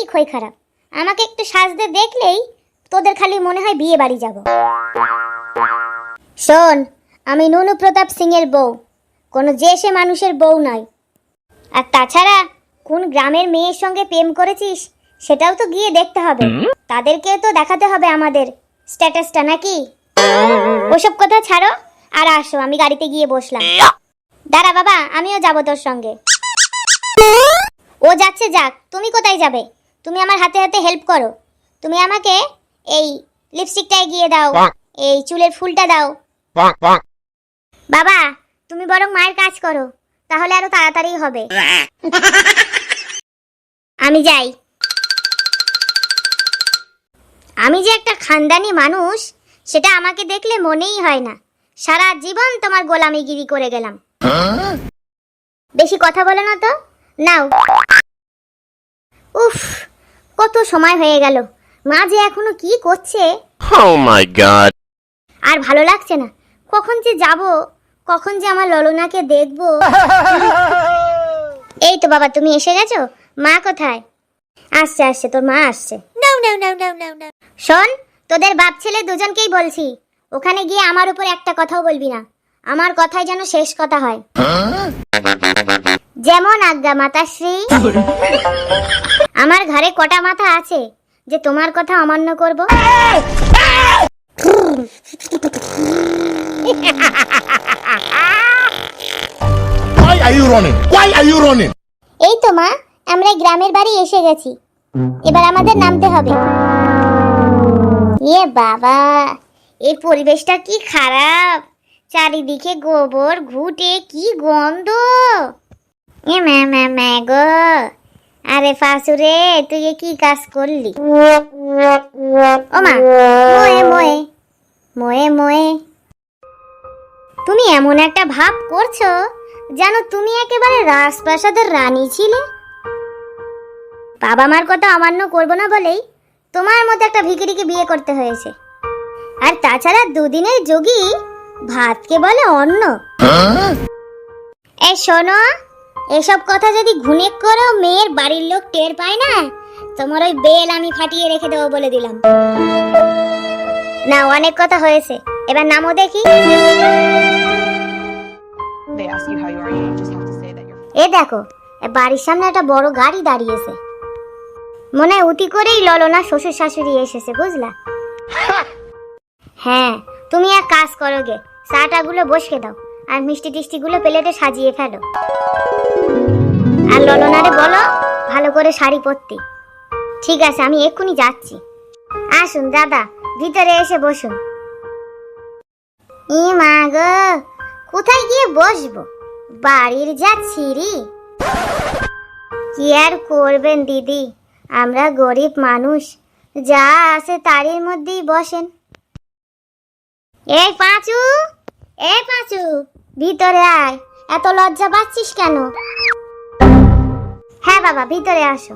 এ খই খারাপ? আমাকে একটু সাজতে দেখলেই তোদের খালি মনে হয় বিয়ে বাড়ি যাব। শোন আমি নুনু প্রতাপ সিং এর বউ। কোনো যে সে মানুষের বউ নয়। আর তাছাড়া কোন গ্রামের মেয়ের সঙ্গে প্রেম করেছিস সেটাও তো গিয়ে দেখতে হবে। তাদেরকে তো দেখাতে হবে আমাদের স্ট্যাটাসটা নাকি? ওসব কথা ছাড়ো আর আসো আমি গাড়িতে গিয়ে বসলাম। দাঁড়া বাবা আমিও যাব তোর সঙ্গে। ও যাচ্ছে যাক তুমি কোথায় যাবে? তুমি আমার হাতে হাতে হেল্প করো। তুমি আমাকে এই লিপস্টিকটা এগিয়ে দাও। এই চুলের ফুলটা দাও. বাবা তুমি বরং মায়ের কাজ করো তাহলে আরও তাড়াতাড়ি হবে। আমি যাই। আমি যে একটা খানদানি মানুষ সেটা আমাকে দেখলে মনেই হয় না। সারা জীবন তোমার গোলামিগিরি করে গেলাম। বেশি কথা বলো না তো। নাও। কত সময় হয়ে গেল। মা যে এখনও কি করছে? Oh my god. আর ভালো লাগছে না। কখন যে যাব কখন যে আমার ললনাকে দেখব। এই তো বাবা তুমি এসে গেছো? মা কোথায়? আসছে আসছে তোর মা আসছে। নাও শোন তোদের বাপ ছেলে দুজনকেই বলছি। ওখানে গিয়ে আমার উপর একটা কথাও বলবি না। আমার কথাই যেন শেষ কথা হয়। যেমন আজ্ঞা মাতাশ্রী আমার ঘরে কটা মাথা আছে যে তোমার কথা অমান্য করব? এই তো মা আমরা গ্রামের বাড়ি এসে গেছি। এবার আমাদের নামতে হবে। এ বাবা এই পরিবেশটা কি খারাপ। চারিদিকে গোবর ঘুটে কি গন্ধ। এ ম্যা ম্যা ম্যা গো। আরে ফাসুরে তুই কি কাজ করলি? ও মা মোয়ে মোয়ে মোয়ে মোয়ে। তুমি এমন একটা ভাব করছ যেন তুমি একেবারে রাজপ্রাসাদের রানী ছিলে? বাবা মার কথা অমান্য করব না বলেই তোমার মতো একটা ভিকিরিকে বিয়ে করতে হয়েছে। আর তাছাড়া দুদিনের যোগী ভাতকে বলে অন্ন। এই শোনো এসব কথা যদি ঘুনে করো মেয়ের বাড়ির লোক টের পায় না? তোমার ওই বেল আমি ফাটিয়ে রেখে দেবো বলে দিলাম। না অনেক কথা হয়েছে। এবার নামও দেখি। এ দেখো বাড়ির সামনে একটা বড় গাড়ি দাঁড়িয়েছে। মনে হয় উতি করেই ললনা শ্বশুর শাশুড়ি এসেছে বুঝলা? হ্যাঁ তুমি এক কাজ করো গে চাটা গুলো বসকে দাও আর মিষ্টি টিষ্টি গুলো প্লেটে সাজিয়ে ফেলো। আর ললনারে বলো, ভালো করে শাড়ি পরতে। ঠিক আছে, আমি এক্ষুনি যাচ্ছি। আসুন, দাদা, ভিতরে এসে বসুন। ই মা গো, কোথায় গিয়ে বসবো? বাড়ির যা ছিঁড়ি কি আর করবেন, দিদি? আমরা গরিব মানুষ। যা আছে তারই মধ্যেই বসেন। এই পাঁচু এই পাঁচু, ভিতরে আয়। এত লজ্জা পাচ্ছিস কেন? হ্যাঁ বাবা ভিতরে আসো।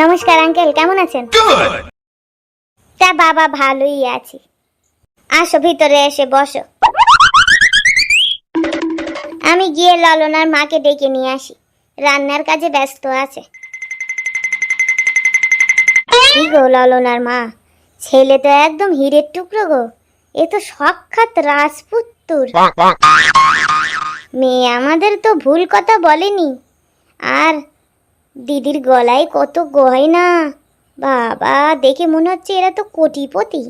নমস্কার আঙ্কেল কেমন আছেন? তা বাবা ভালোই আছি। আসো ভিতরে এসে বসো। আমি গিয়ে ললনার মাকে ডেকে নিয়ে আসি। রান্নার কাজে ব্যস্ত আছে। কি গো ললনার মা? ছেলে তো একদম হীরের টুকরো গো। এ তো সাক্ষাৎ রাজপুত্তুর. মেয়ে আমাদের তো ভুল কথা বলেনি। আর দিদির গলায় কত গয়না। বাবা, দেখে মনে হচ্ছে এরা তো কোটিপতি।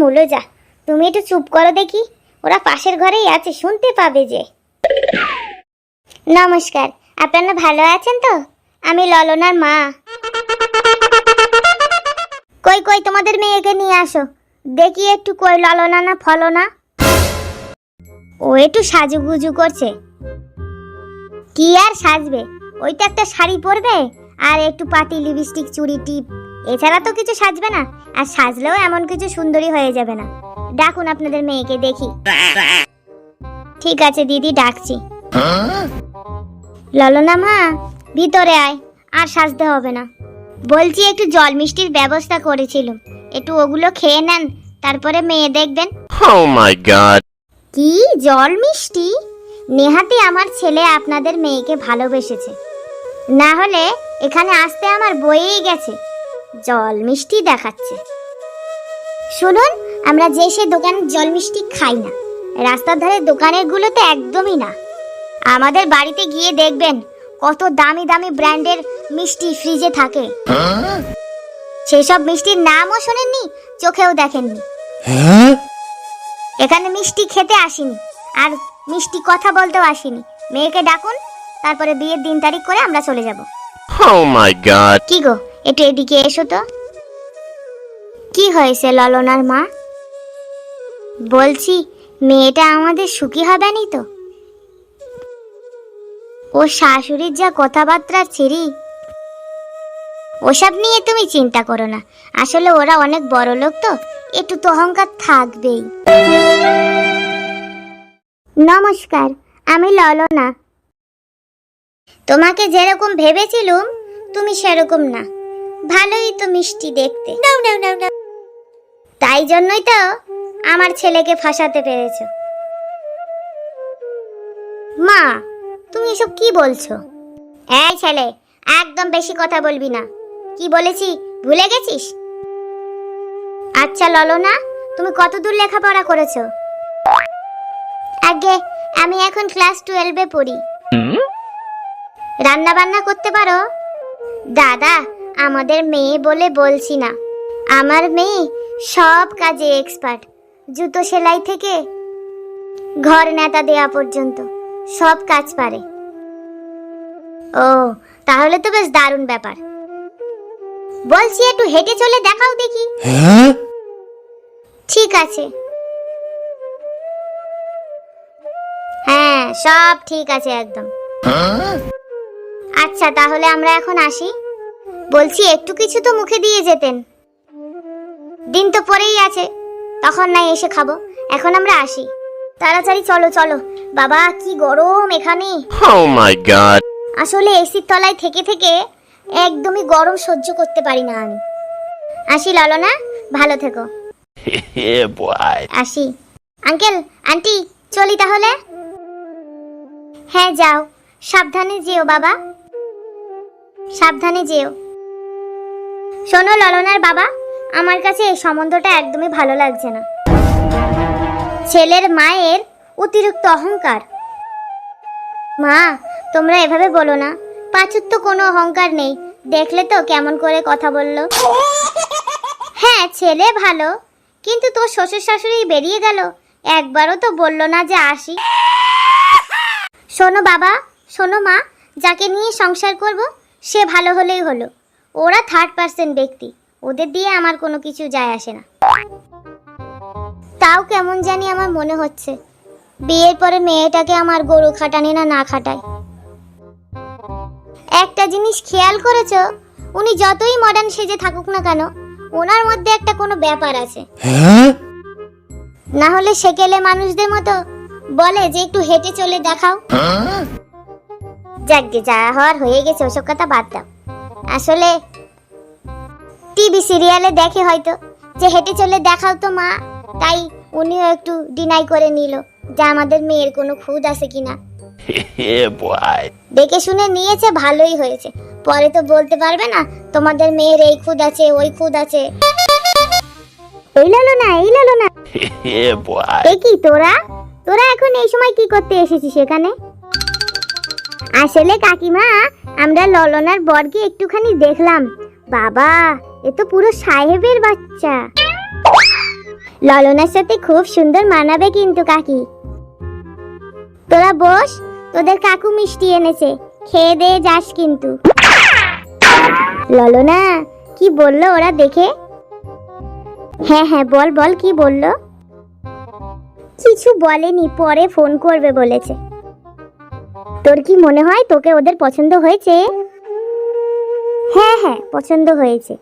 মুলো যা তুমি একটু চুপ করো দেখি। ওরা পাশের ঘরেই আছে, শুনতে পাবে যে। নমস্কার, আপনারা ভালো আছেন তো? আমি ললনার মা। কই কই, তোমাদের মেয়েকে নিয়ে আসো। দেখি একটু কই, ললনা না, ফলনা। ও একটু সাজুগুজু করছে। কি আর সাজবে? ওই তো একটা শাড়ি পরবে আর একটু পাতি লিপস্টিক চুড়ি টিপ এছাড়া তো কিছু সাজবে না। আর সাজলেও এমন কিছু সুন্দরী হয়ে যাবে না। ডাকুন আপনাদের মেয়েকে দেখি। ঠিক আছে দিদি ডাকছি। ললনা মা ভিতরে আয় আর সাজতে হবে না। বলছি একটু জল মিষ্টির ব্যবস্থা করেছিল। একটু ওগুলো খেয়ে নেন তারপরে মেয়ে দেখবেন। Oh. কি? জল মিষ্টি? নেহাতি আমার ছেলে আপনাদের মেয়েকে ভালোবেসেছে। না হলে এখানে আসতে আমার বয়েই গেছে। জল মিষ্টি দেখাচ্ছে। শুনুন আমরা যে সে দোকান জল মিষ্টি খাই না রাস্তার ধারে দোকানের গুলোতে একদমই না। আমাদের বাড়িতে গিয়ে দেখবেন কত দামি দামি ব্র্যান্ডের মিষ্টি ফ্রিজে থাকে। সেসব মিষ্টির নামও শোনেননি চোখেও দেখেননি। এখানে মিষ্টি খেতে আসিনি। আর মিষ্টি কথা বলতেও আসিনি। মেয়েকে ডাকুন তারপরে বিয়ের দিন তারিখ করে আমরা চলে যাব। Oh my god. কি গো একটু এদিকে এসো তো। কি হয়েছে ললনার মা? বলছি মেয়েটা আমাদের সুখী হবে নি তো? ও শাশুড়ির যা কথাবার্তা ছিরি। ওসব নিয়ে তুমি চিন্তা করো না। আসলে ওরা অনেক বড় লোক তো একটু তো অহংকার থাকবেই। নমস্কার আমি ললনা। তোমাকে যেরকম ভেবেছিলুম তুমি সেরকম না। ভালোই তো মিষ্টি দেখতে। নাও নাও নাও নাও। তাই জন্যই তো আমার ছেলেকে ফাঁসাতে পেরেছ। মা তুমি এসব কি বলছো? এই ছেলে একদম বেশি কথা বলবি না। কি বলেছি ভুলে গেছিস? আচ্ছা ললনা তুমি কত দূর লেখাপড়া করেছ? আগে আমি এখন ক্লাস টুয়েলভে পড়ি। রান্না বান্না করতে পারো? দাদা আমাদের মেয়ে বলে বলছি না। আমার মেয়ে সব কাজে এক্সপার্ট জুতো সেলাই থেকে ঘর নেতা দেওয়া পর্যন্ত সব কাজ পারে। ও তাহলে তো বেশ দারুণ ব্যাপার। বলছি একটু হেঁটে চলে দেখাও দেখি। ঠিক আছে। হ্যাঁ সব ঠিক আছে একদম। আচ্ছা তাহলে আমরা এখন আসি। বলছি একটু কিছু তো মুখে দিয়ে যেতেন। দিন তো পরেই আছে তখন নাই এসে খাব। এখন আমরা আসি। তাড়াতাড়ি চলো চলো। বাবা কি গরম এখানে। Oh. আসলে এসির তলায় থেকে থেকে একদমই গরম সহ্য করতে পারি না আমি। আসি ললনা ভালো থেকো। আসি। আঙ্কেল আন্টি চলি তাহলে। হ্যাঁ যাও। সাবধানে যেও, বাবা। সাবধানে যেও। শোনো, ললনার বাবা, আমার কাছে এই সম্বন্ধটা একদমই ভালো লাগছে না। ছেলের মায়ের অতিরিক্ত অহংকার। মা, তোমরা এভাবে বলো না। পাঁচুর তো কোনো অহংকার নেই। দেখলে তো কেমন করে কথা বলল। হ্যাঁ ছেলে ভালো, কিন্তু তোর শ্বশুর শাশুড়ি বেরিয়ে গেল। একবারও তো বলল না যে আসি। শোনো বাবা শোনো মা যাকে নিয়ে সংসার করব সে ভালো হলেই হলো। ওরা থার্ড পার্সন ব্যক্তি ওদের দিয়ে আমার কোনো কিছু যায় আসে না। তাও কেমন জানি আমার মনে হচ্ছে বিয়ের পরে মেয়েটাকে আমার গরু খাটানে না না খাটায়। একটা জিনিস খেয়াল করেছ উনি যতই মডার্ন সেজে থাকুক না কেন ওনার মধ্যে একটা কোনো ব্যাপার আছে। না হলে সেকেলে মানুষদের মতো বলে যে একটু হেঁটে চলে দেখাও। যাক গে যা হওয়ার হয়ে গেছে ওসব কথা বাদ দাও। আসলে টিভি সিরিয়ালে দেখে হয়তো যে হেঁটে চলে দেখাও তো মা তাই উনিও একটু ডিনাই করে নিল যে আমাদের মেয়ের কোনো খুদ আছে কিনা। দেখে শুনে নিয়েছে ভালোই হয়েছে। পরে তো বলতে পারবে না তোমাদের মেয়ের এই খুদ আছে ওই খুদ আছে। এই লালো না এই লালো না। এ কি তোরা? তোরা এখন এই সময় কি করতে এসেছিস এখানে আসলে কাকিমা, আমরা ললনার বরকে একটুখানি দেখলাম। বাবা, এ তো পুরো সাহেবের বাচ্চা। ললনার সাথে খুব সুন্দর মানাবে কিন্তু কাকি। তোরা বস, তোদের কাকু মিষ্টি এনেছে, খেয়ে দিয়ে যাস কিন্তু। ললনা, কি বলল ওরা দেখে? হ্যাঁ হ্যাঁ বল বল, কি বলল? কিছু বলেনি, পরে ফোন করবে বলেছে। তোর কি মনে হয় তোকে ওদের পছন্দ হয়েছে? হ্যাঁ হ্যাঁ পছন্দ হয়েছে।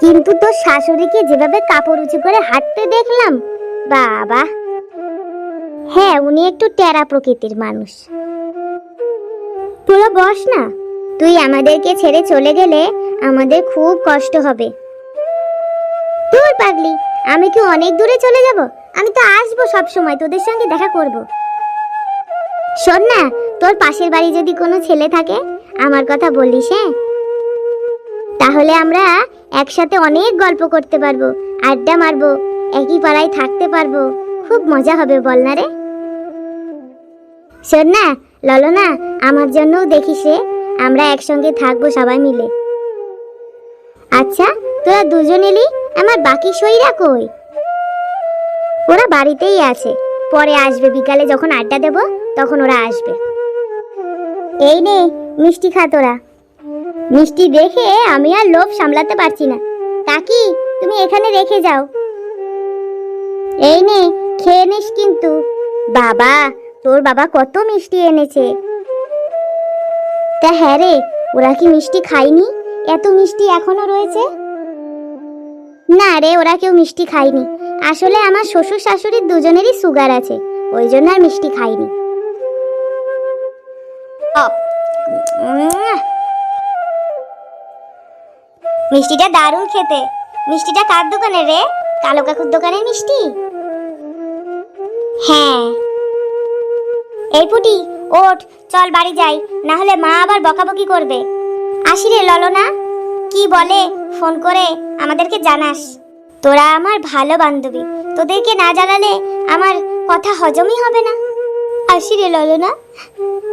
কিন্তু তোর শাশুড়িকে যেভাবে কাপড় উঁচু করে হাঁটতে দেখলাম, বাবা। হ্যাঁ উনি একটু টেরা প্রকৃতির মানুষ। তোরা বস না, তুই আমাদেরকে ছেড়ে চলে গেলে আমাদের খুব কষ্ট হবে। দূর পাগলি, আমি কি অনেক দূরে চলে যাব? আমি তো আসব সব সময়, তোদের সঙ্গে দেখা করব। শোন না, তোর পাশের বাড়ি যদি কোনো ছেলে থাকে, আমার কথা বলিস হ্যাঁ? তাহলে আমরা একসাথে অনেক গল্প করতে পারব, আড্ডা মারবো, একই পাড়ায় থাকতে পারব, খুব মজা হবে, বল না রে। শোন না, ললনা, আমার জন্যও দেখিস রে, আমরা একসঙ্গে থাকব সবাই মিলে। আচ্ছা তোরা দুজন এলি, আমার বাকি সইরা কই? ওরা বাড়িতেই আছে। পরে আসবে, বিকালে যখন আড্ডা দেব, তখন ওরা আসবে। এই নে, মিষ্টি খা তোরা। মিষ্টি দেখে আমি আর লোভ সামলাতে পারছি না। কাকি তুমি এখানে রেখে যাও। এই নে, খেয়ে নিস কিন্তু। বাবা, তোর বাবা কত মিষ্টি এনেছে। তা হ্যাঁ রে, ওরা কি মিষ্টি খায়নি? এত মিষ্টি এখনও রয়েছে? না রে, ওরা কেউ মিষ্টি খায়নি। আসলে আমার শ্বশুর শাশুড়ির দুজনেরই সুগার আছে, ওই জন্য আর মিষ্টি খাইনি। মিষ্টিটা দারুণ খেতে। মিষ্টিটা কার দোকানে রে? কালো কাকুর দোকানের মিষ্টি? হ্যাঁ। এই পুটি, ওঠ, চল বাড়ি যাই না হলে মা আবার বকাবকি করবে। আসি রে ললনা। কি বলে? ফোন করে আমাদেরকে জানাস। তোরা আমার ভালো বান্ধবী। তোদেরকে না জানালে আমার কথা হজমই হবে না। আসি রে ললনা,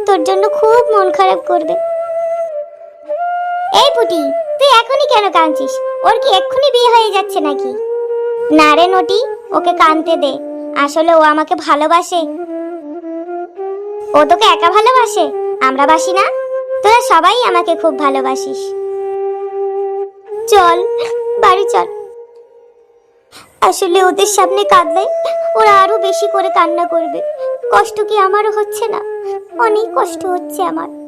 তোর জন্য খুব মন খারাপ করবে। এই পুটি, তুই এখনই কেন কাঁদছিস? ওর কি এক্ষুনি বিয়ে হয়ে যাচ্ছে নাকি? না রে নটি, ওকে কাঁদতে দে। আসলে ও আমাকে ভালোবাসে। ও তোকে একা ভালোবাসে? আমরা বাসি না? তোরা সবাই আমাকে খুব ভালোবাসিস। চল, বাড়ি চল। আসলে ওদের সামনে কাঁদলে ওরা আরও বেশি করে কান্না করবে। কষ্ট কি আমারও হচ্ছে না? অনেক কষ্ট হচ্ছে আমার।